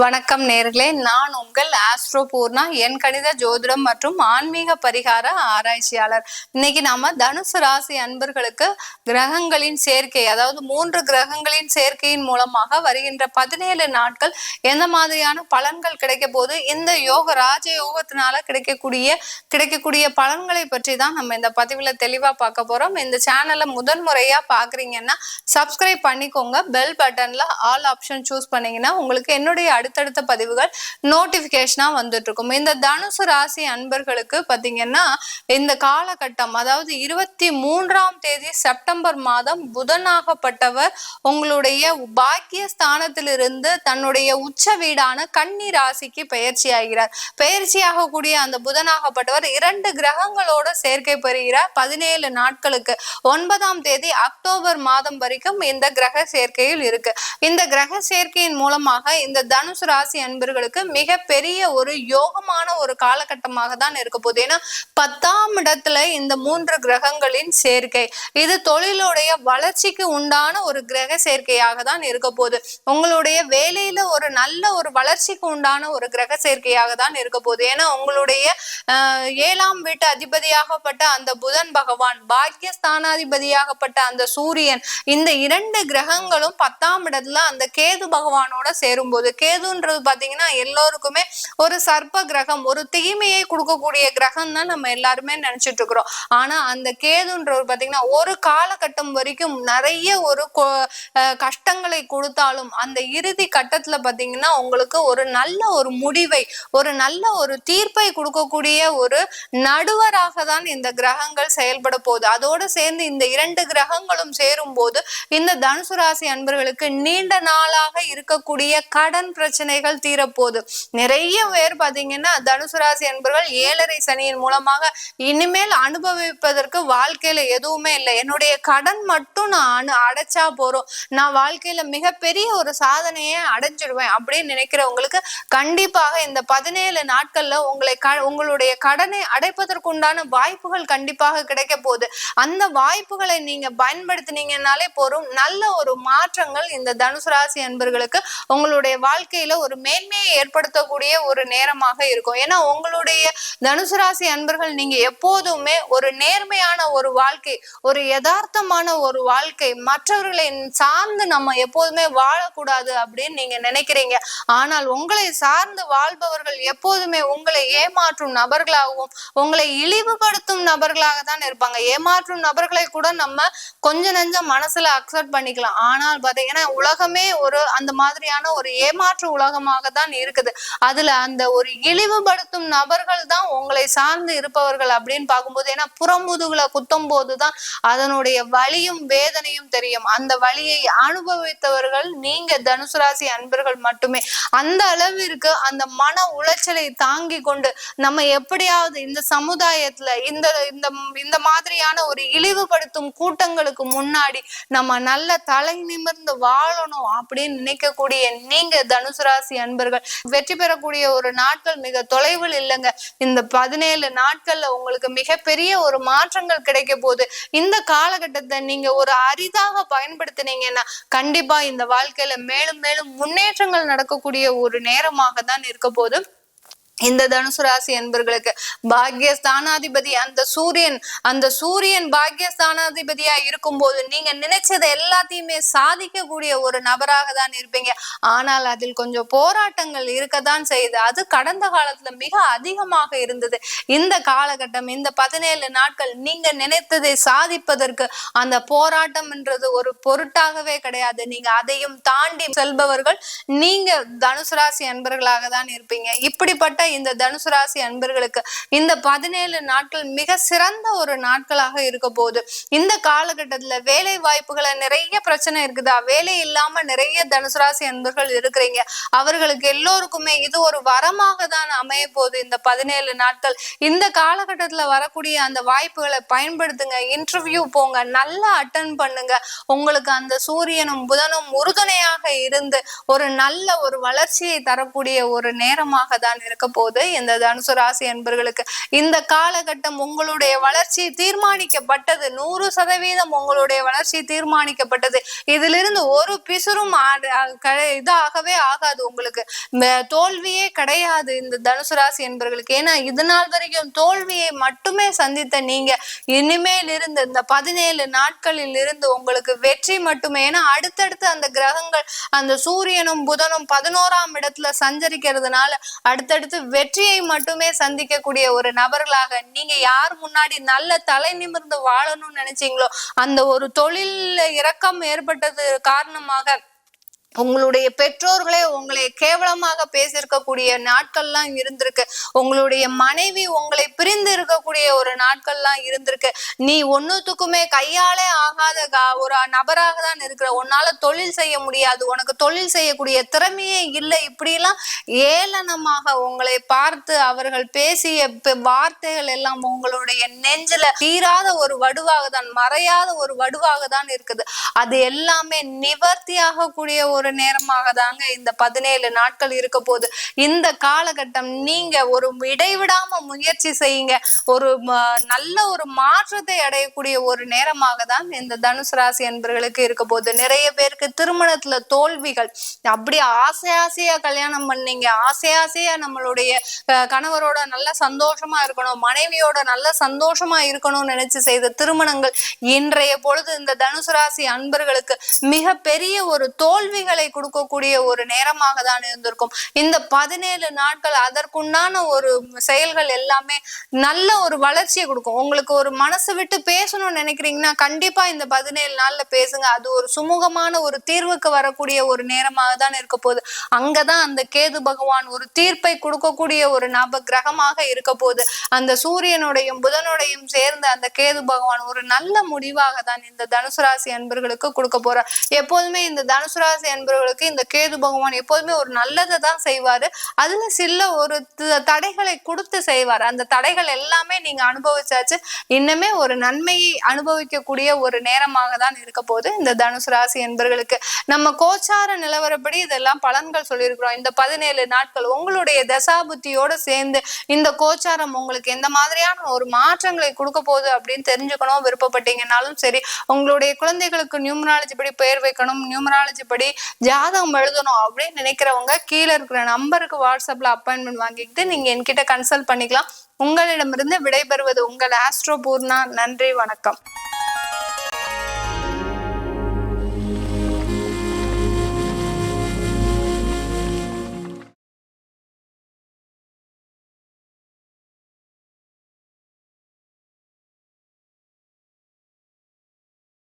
வணக்கம் நேர்களே. நான் உங்கள் ஆஸ்ட்ரோ பூர்ணா என் கணித ஜோதிடம் மற்றும் ஆன்மீக பரிகார ஆராய்ச்சியாளர். இன்னைக்கு நாம தனுசு ராசி அன்பர்களுக்கு கிரகங்களின் சேர்க்கை அதாவது மூன்று கிரகங்களின் சேர்க்கையின் மூலமாக வருகின்ற பதினேழு நாட்கள் எந்த மாதிரியான பலன்கள் கிடைக்க போது இந்த யோக ராஜ யோகத்தினால கிடைக்கக்கூடிய கிடைக்கக்கூடிய பலன்களை பற்றி தான் நம்ம இந்த பதிவுல தெளிவா பார்க்க போறோம். இந்த சேனலை முதன் முறையா பாக்குறீங்கன்னா சப்ஸ்கிரைப் பண்ணிக்கோங்க. பெல் பட்டன்ல ஆல் ஆப்ஷன் சூஸ் பண்ணீங்கன்னா உங்களுக்கு என்னுடைய அடுத்தடுத்த பதிவுகள் நோட்டிபிகேஷனா வந்துட்டு இருக்கும் இந்த தனுசு ராசி அன்பர்களுக்கு பாத்தீங்கன்னா இந்த காலகட்டம் அதாவது இருபத்தி மூன்றாம் தேதி செப்டம்பர் மாதம் புதனாகப்பட்டவர் உங்களுடைய பாக்கிய ஸ்தானத்திலிருந்து தன்னுடைய உச்ச வீடான கன்னி ராசிக்கு பயிற்சி ஆகிறார். பயிற்சியாகக்கூடிய அந்த புதனாகப்பட்டவர் இரண்டு கிரகங்களோட சேர்க்கை பெறுகிறார் பதினேழு நாட்களுக்கு. ஒன்பதாம் தேதி அக்டோபர் மாதம் வரைக்கும் இந்த கிரக சேர்க்கையில் இருக்கு. இந்த கிரக சேர்க்கையின் மூலமாக இந்த தனுசு ராசி அன்பர்களுக்கு மிக பெரிய ஒரு யோகமான ஒரு காலகட்டமாக தான் இருக்க போகுது. ஏன்னா பத்தாம் இடத்துல இந்த மூன்று கிரகங்களின் சேர்க்கை இது தொழிலுடைய வளர்ச்சிக்கு உண்டான ஒரு கிரக சேர்க்கையாக தான் இருக்க போகுது. உங்களுடைய வேலையில ஒரு நல்ல ஒரு வளர்ச்சிக்கு உண்டான ஒரு கிரக சேர்க்கையாக தான் இருக்க போகுது. ஏன்னா உங்களுடைய ஏழாம் வீட்டு அதிபதியாகப்பட்ட அந்த புதன் பகவான் பாக்கியஸ்தானாதிபதியாகப்பட்ட அந்த சூரியன் இந்த இரண்டு கிரகங்களும் பத்தாம் இடத்துல அந்த கேது பகவானோட சேரும்போது கேதுன்றது பாத்தீங்கன்னா எல்லோருக்குமே ஒரு சர்ப்ப கிரகம் ஒரு தீமையை கொடுக்கக்கூடிய கிரகம் தான் நம்ம எல்லாருமே நினைச்சிட்டு இருக்கிறோம் ஆனா அந்த கேதுன்றவர் பாத்தீங்கன்னா ஒரு காலகட்டம் வரைக்கும் நிறைய ஒரு கொ- அஹ் கஷ்டங்களை கொடுத்தாலும் அந்த இறுதி கட்டத்துல பாத்தீங்கன்னா உங்களுக்கு ஒரு நல்ல ஒரு முடிவை ஒரு நல்ல ஒரு தீர்ப்பை கொடுக்கக்கூடிய ஒரு நடுவராக தான் இந்த கிரகங்கள் செயல்பட போகுது. அதோடு சேர்ந்து இந்த இரண்டு கிரகங்களும் சேரும் போது இந்த தனுசு ராசி அன்பர்களுக்கு நீண்ட நாளாக இருக்கக்கூடிய கடன் பிரச்சனை பிரச்சனைகள் தீரப்போகுது. நிறைய பேர் பாத்தீங்கன்னா தனுசு ராசி என்பவர்கள் ஏழரை சனியின் மூலமாக இனிமேல் அனுபவிப்பதற்கு வாழ்க்கையில எதுவுமே இல்லை. என்னுடைய கடன் மட்டும் நான் அனு- அடைச்சா போறோம் நான் வாழ்க்கையில மிகப்பெரிய ஒரு சாதனையை அடைஞ்சிடுவேன் அப்படின்னு நினைக்கிறவங்களுக்கு கண்டிப்பாக இந்த பதினேழு நாட்கள்ல உங்களை க உங்களுடைய கடனை அடைப்பதற்குண்டான வாய்ப்புகள் கண்டிப்பாக கிடைக்க போகுது. அந்த வாய்ப்புகளை நீங்க பயன்படுத்தினீங்கன்னாலே போதும். நல்ல ஒரு மாற்றங்கள் இந்த தனுசு ராசி என்பர்களுக்கு உங்களுடைய வாழ்க்கையில ஒரு மேன்மையை ஏற்படுத்தக்கூடிய ஒரு நேரமாக இருக்கும். ஏன்னா உங்களுடைய தனுசு ராசி அன்பர்கள் நீங்க எப்போதுமே ஒரு நேர்மையான ஒரு வாழ்க்கை ஒரு யதார்த்தமான ஒரு வாழ்க்கை மற்றவர்களை சார்ந்து நம்ம எப்போதுமே வாழக்கூடாது அப்படின்னு நீங்க நினைக்கிறீங்க. ஆனால் உங்களை சார்ந்து வாழ்பவர்கள் எப்போதுமே உங்களை ஏமாற்றும் நபர்களாகவும் உங்களை இழிவுபடுத்தும் நபர்களாக தான் இருப்பாங்க. ஏமாற்றும் நபர்களை கூட நம்ம கொஞ்ச நஞ்சம் மனசுல அக்செப்ட் பண்ணிக்கலாம். ஆனால் பார்த்தீங்கன்னா உலகமே ஒரு அந்த மாதிரியான ஒரு ஏமாற்று உலகமாக தான் இருக்குது. அதுல அந்த ஒரு இழிவுபடுத்தும் நபர்கள் தான் உங்களை சார்ந்து இருப்பவர்கள் அப்படின்னு பார்க்கும்போது ஏன்னா புறமுதுகுல குத்தும் போதுதான் அதனுடைய வலியும் வேதனையும் தெரியும். அந்த வழியை அனுபவித்தவர்கள் நீங்க தனுசு ராசி அன்பர்கள் மட்டுமே. அந்த அளவிற்கு அந்த மன உளைச்சலை தாங்கி கொண்டு நம்ம எப்படியாவது இந்த சமுதாயத்துல இந்த இந்த இந்த மாதிரியான ஒரு இழிவுபடுத்தும் கூட்டங்களுக்கு முன்னாடி நம்ம நல்ல தலை நிமிர்ந்து வாழணும் அப்படின்னு நினைக்கக்கூடிய நீங்க தனுசு ராசி அன்பர்கள் வெற்றி பெறக்கூடிய ஒரு நாட்கள் மிக தொலைவில் இல்லைங்க. இந்த பதினேழு நாட்கள்ல உங்களுக்கு மிகப்பெரிய ஒரு மாற்றங்கள் கிடைக்க போகுது. இந்த காலகட்டத்தை நீங்க ஒரு அரிதாக பயன்படுத்தினீங்கன்னா கண்டிப்பா இந்த வாழ்க்கையில மேலும் மேலும் முன்னேற்றங்கள் நடக்கக்கூடிய ஒரு நேரமாக தான் இருக்க போதும் இந்த தனுசு ராசி என்பர்களுக்கு பாக்யஸ்தானாதிபதி அந்த சூரியன் அந்த சூரியன் பாக்யஸ்தானாதிபதியா இருக்கும் இருக்கும்போது நீங்க நினைச்சதை எல்லாத்தையுமே சாதிக்கக்கூடிய ஒரு நபராக தான் இருப்பீங்க. ஆனால் அதில் கொஞ்சம் போராட்டங்கள் இருக்கத்தான் செய்யுது. அது கடந்த காலத்துல மிக அதிகமாக இருந்தது. இந்த காலகட்டம் இந்த பதினேழு நாட்கள் நீங்க நினைத்ததை சாதிப்பதற்கு அந்த போராட்டம்ன்றது ஒரு பொருட்டாகவே கிடையாது. நீங்க அதையும் தாண்டி செல்பவர்கள் நீங்க தனுசு ராசி அன்பர்களாக தான் இருப்பீங்க. இப்படிப்பட்ட இந்த தனுசு ராசி அன்பர்களுக்கு இந்த பதினேழு நாட்கள் மிக சிறந்த ஒரு நாட்களாக இருக்க போகுது. இந்த காலகட்டத்துல வேலை வாய்ப்புகளை நிறைய பிரச்சனை இருக்குதா. வேலை இல்லாம நிறைய தனுசு ராசி அன்பர்கள் இருக்கிறீங்க. அவர்களுக்கு எல்லோருக்குமே இது ஒரு வரமாக தான் அமைய போகுது இந்த பதினேழு நாட்கள். இந்த காலகட்டத்துல வரக்கூடிய அந்த வாய்ப்புகளை பயன்படுத்துங்க. இன்டர்வியூ போங்க. நல்லா அட்டன் பண்ணுங்க. உங்களுக்கு அந்த சூரியனும் புதனும் உறுதுணையாக இருந்து ஒரு நல்ல ஒரு வளர்ச்சியை தரக்கூடிய ஒரு நேரமாக தான் இருக்க போது இந்த தனுசு ராசி என்பர்களுக்கு இந்த காலகட்டம் உங்களுடைய வளர்ச்சி தீர்மானிக்கப்பட்டது. நூறு சதவீதம் உங்களுடைய வளர்ச்சி தீர்மானிக்கப்பட்டது. இதிலிருந்து ஒரு பிசுறும் இதாகவே ஆகாது உங்களுக்கு. தோல்வியே கிடையாது இந்த தனுசு ராசி என்பவர்களுக்கு ஏன்னா இது நாள் வரைக்கும் தோல்வியை மட்டுமே சந்தித்த நீங்க இனிமேல் இருந்து இந்த பதினேழு நாட்களில் இருந்து உங்களுக்கு வெற்றி மட்டுமே. ஏன்னா அடுத்தடுத்து அந்த கிரகங்கள் அந்த சூரியனும் புதனும் பதினோராம் இடத்துல சஞ்சரிக்கிறதுனால அடுத்தடுத்து வெற்றியை மட்டுமே சந்திக்கக்கூடிய ஒரு நபர்களாக நீங்க யார் முன்னாடி நல்ல தலை நிமிர்ந்து வாழணும்னு நினைச்சீங்களோ அந்த ஒரு தொழில் இறக்கம் ஏற்பட்டது காரணமாக உங்களுடைய பெற்றோர்களே உங்களை கேவலமாக பேசியிருக்கக்கூடிய நாட்கள்லாம் இருந்திருக்கு. உங்களுடைய மனைவி உங்களை பிரிந்து இருக்கக்கூடிய ஒரு நாட்கள்லாம் இருந்திருக்கு. நீ ஒன்னுத்துக்குமே கையாலே ஆகாத கா- ஒரு நபராக தான் இருக்கிற உன்னால தொழில் செய்ய முடியாது உனக்கு தொழில் செய்யக்கூடிய திறமையே இல்லை. இப்படிலாம் ஏளனமாக உங்களை பார்த்து அவர்கள் பேசிய பெ- வார்த்தைகள் எல்லாம் உங்களுடைய நெஞ்சில தீராத ஒரு வடுவாக தான் மறையாத ஒரு வடுவாக தான் இருக்குது. அது எல்லாமே நிவர்த்தியாக கூடிய ஒரு நேரமாக தாங்க இந்த பதினேழு நாட்கள் இருக்க போகுது. இந்த காலகட்டம் நீங்க ஒரு இடைவிடாம முயற்சி செய்யுங்க. ஒரு நல்ல ஒரு மாற்றத்தை அடையக்கூடிய ஒரு நேரமாக தான் இந்த தனுசு ராசி என்பர்களுக்கு இருக்க போகுது. நிறைய பேருக்கு திருமணத்துல தோல்விகள். அப்படி ஆசை ஆசையா கல்யாணம் பண்ணீங்க. ஆசை ஆசையா நம்மளுடைய கணவரோட நல்ல சந்தோஷமா இருக்கணும். மனைவியோட நல்ல சந்தோஷமா இருக்கணும்னு நினைச்சு செய்த திருமணங்கள் இன்றைய பொழுது இந்த தனுசு ராசி அன்பர்களுக்கு மிக பெரிய ஒரு தோல்விகள் கொடுக்கக்கூடிய ஒரு நேரமாக தான் இருந்திருக்கும். இந்த பதினேழு நாட்கள் அதற்குண்டான ஒரு செயல்கள் எல்லாமே நல்ல ஒரு வளர்ச்சியை கொடுக்கும். உங்களுக்கு ஒரு மனசு விட்டு பேசணும்னு நினைக்கிறீங்கன்னா கண்டிப்பா இந்த பதினேழு நாள்ல பேசுங்க. அது ஒரு சுமூகமான ஒரு தீர்வுக்கு வரக்கூடிய ஒரு நேரமாக தான் இருக்க போகுது. அங்கதான் அந்த கேது பகவான் ஒரு தீர்ப்பை கொடுக்கக்கூடிய ஒரு நப கிரகமாக இருக்க போகுது. அந்த சூரியனுடையும் புதனுடையும் சேர்ந்த அந்த கேது பகவான் ஒரு நல்ல முடிவாக தான் இந்த தனுசு ராசி அன்பர்களுக்கு கொடுக்க போறார். எப்போதுமே இந்த தனுசு ராசி என்பவர்களுக்கு இந்த கேது பகவான் எப்போதுமே ஒரு நல்லதை தான் செய்வாரு. அதுல சில ஒரு த- தடைகளை கொடுத்து செய்வார். அந்த தடைகள் எல்லாமே நீங்க அனுபவிச்சாச்சு. இன்னுமே ஒரு நன்மையை அனுபவிக்கக்கூடிய ஒரு நேரமாக தான் இருக்க போது இந்த தனுசு ராசி என்பர்களுக்கு. நம்ம கோச்சார நிலவரப்படி இதெல்லாம் பலன்கள் சொல்லியிருக்கிறோம். இந்த பதினேழு நாட்கள் உங்களுடைய தசாபுத்தியோட சேர்ந்து இந்த கோச்சாரம் உங்களுக்கு எந்த மாதிரியான ஒரு மாற்றங்களை கொடுக்க போகுது அப்படின்னு தெரிஞ்சுக்கணும் விருப்பப்பட்டீங்கன்னாலும் சரி. உங்களுடைய குழந்தைகளுக்கு நியூமராலஜி படி பெயர் வைக்கணும். நியூமராலஜி படி ஜாதகம் எழுதணும் அப்படின்னு நினைக்கிறவங்க கீழே இருக்கிற நம்பருக்கு வாட்ஸ்அப்ல அப்பாயின்மெண்ட் வாங்கிக்கிட்டு நீங்க என்கிட்ட கன்சல்ட் பண்ணிக்கலாம். உங்களிடமிருந்து விடைபெறுவது உங்கள் ஆஸ்ட்ரோ பூர்ணா. நன்றி வணக்கம்.